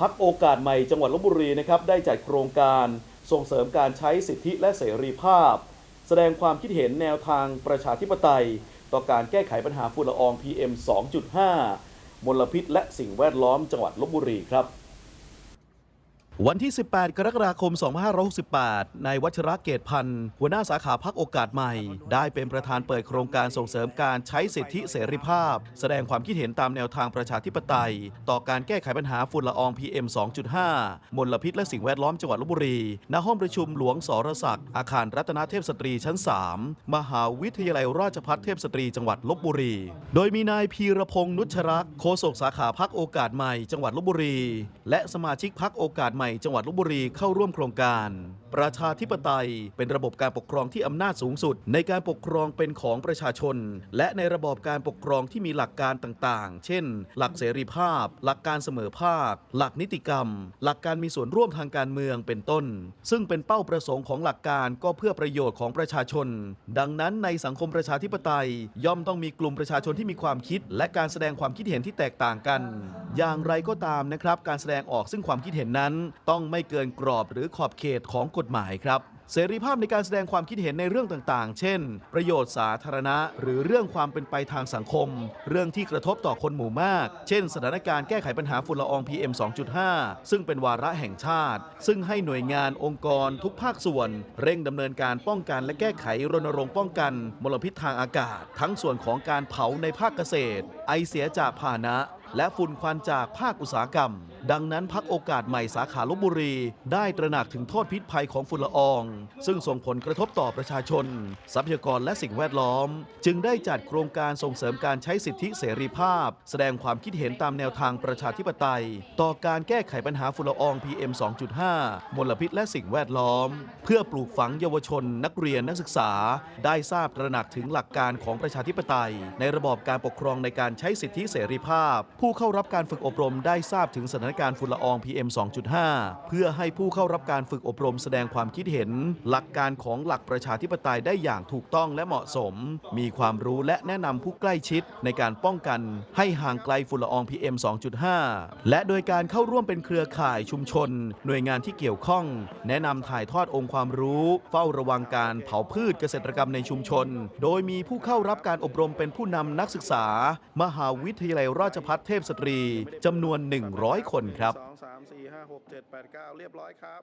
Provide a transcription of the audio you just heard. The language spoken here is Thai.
พักโอกาสใหม่จังหวัดลบบุรีนะครับได้จัดโครงการส่งเสริมการใช้สิทธิและเสรีภาพ แสดงความคิดเห็นแนวทางประชาธิปไตย ต่อการแก้ไขปัญหาฝุ่นละออง PM 2.5 มลพิษและสิ่งแวดล้อมจังหวัดลบบุรีครับ วันที่ 18 กรกฎาคม 2568 นายวัชระเกตพันธ์หัวหน้าสาขาพักโอกาสใหม่ ได้เป็นประธานเปิดโครงการส่งเสริมการใช้สิทธิเสรีภาพ แสดงความคิดเห็นตามแนวทางประชาธิปไตย ต่อการแก้ไขปัญหาฝุ่นละออง PM 2.5 มลพิษและสิ่งแวดล้อมจังหวัดลบบุรี ณ ห้องประชุมหลวงสรศักดิ์ อาคารรัตนเทพสตรีชั้น 3 มหาวิทยาลัยราชภัฏเทพสตรีจังหวัดลบบุรี โดยมีนายพีรพงษ์นุชรักษ์โฆษกสาขาพักโอกาสใหม่ จังหวัดลบบุรี และสมาชิกพักโอกาสใหม่จังหวัดลบบุรีเข้าร่วมโครงการ ประชาธิปไตย เป็นระบบการปกครองที่อำนาจสูงสุด ในการปกครองเป็นของประชาชน และในระบอบการปกครองที่มีหลักการต่างๆ เช่น หลักเสรีภาพ หลักการเสมอภาค หลักนิติกรรม หลักการมีส่วนร่วมทางการเมืองเป็นต้น ซึ่งเป็นเป้าประสงค์ของหลักการก็เพื่อประโยชน์ของประชาชน ดังนั้นในสังคมประชาธิปไตย ย่อมต้องมีกลุ่มประชาชนที่มีความคิด และการแสดงความคิดเห็นที่แตกต่างกัน อย่างไรก็ตามนะครับ การแสดงออกซึ่งความคิดเห็นนั้น ต้องไม่เกินกรอบหรือขอบเขตของกฎฎหมายครับ เสรีภาพในการแสดงความคิดเห็นในเรื่องต่างๆ เช่น ประโยชน์สาธารณะ หรือเรื่องความเป็นไปทางสังคม เรื่องที่กระทบต่อคนหมู่มาก เช่น สถานการณ์แก้ไขปัญหาฝุ่นละออง PM 2.5 ซึ่งเป็นวาระแห่งชาติ ซึ่งให้หน่วยงานองค์กรทุกภาคส่วน เร่งดำเนินการป้องกันและแก้ไขรณรงค์ป้องกัน มลพิษทางอากาศ ทั้งส่วนของการเผาในภาคเกษตร ไอเสียจากพาหนะ และฝุ่นควันจากภาคอุตสาหกรรม ดังนั้นพักโอกาสใหม่สาขาลบบุรี ได้ตระหนักถึงโทษพิษภัยของฝุ่นละออง ซึ่งส่งผลกระทบต่อประชาชน ทรัพยากรและสิ่งแวดล้อม จึงได้จัดโครงการส่งเสริมการใช้สิทธิเสรีภาพ แสดงความคิดเห็นตามแนวทางประชาธิปไตย ต่อการแก้ไขปัญหาฝุ่นละออง PM 2.5 มลพิษและสิ่งแวดล้อม เพื่อปลูกฝังเยาวชน นักเรียนนักศึกษา ได้ทราบตระหนักถึงหลักการของประชาธิปไตย ในระบอบการปกครองในการใช้สิทธิเสรีภาพ ผู้เข้ารับการฝึกอบรมได้ทราบถึงสถานการณ์ฝุ่นละออง PM 2.5 เพื่อให้ผู้เข้ารับการฝึกอบรมแสดงความคิดเห็น หลักการของหลักประชาธิปไตยได้อย่างถูกต้องและเหมาะสม มีความรู้และแนะนำผู้ใกล้ชิดในการป้องกันให้ห่างไกลฝุ่นละออง PM 2.5 และโดยการเข้าร่วมเป็นเครือข่ายชุมชน หน่วยงานที่เกี่ยวข้อง แนะนำถ่ายทอดองค์ความรู้ เฝ้าระวังการเผาพืชเกษตรกรรมในชุมชน โดยมีผู้เข้ารับการอบรมเป็นผู้นำนักศึกษา มหาวิทยาลัยราชภัฏเทพสตรีจำนวน 100 คนครับสองสามสี่ห้าหกเจ็ดแปดเก้าเรียบร้อยครับ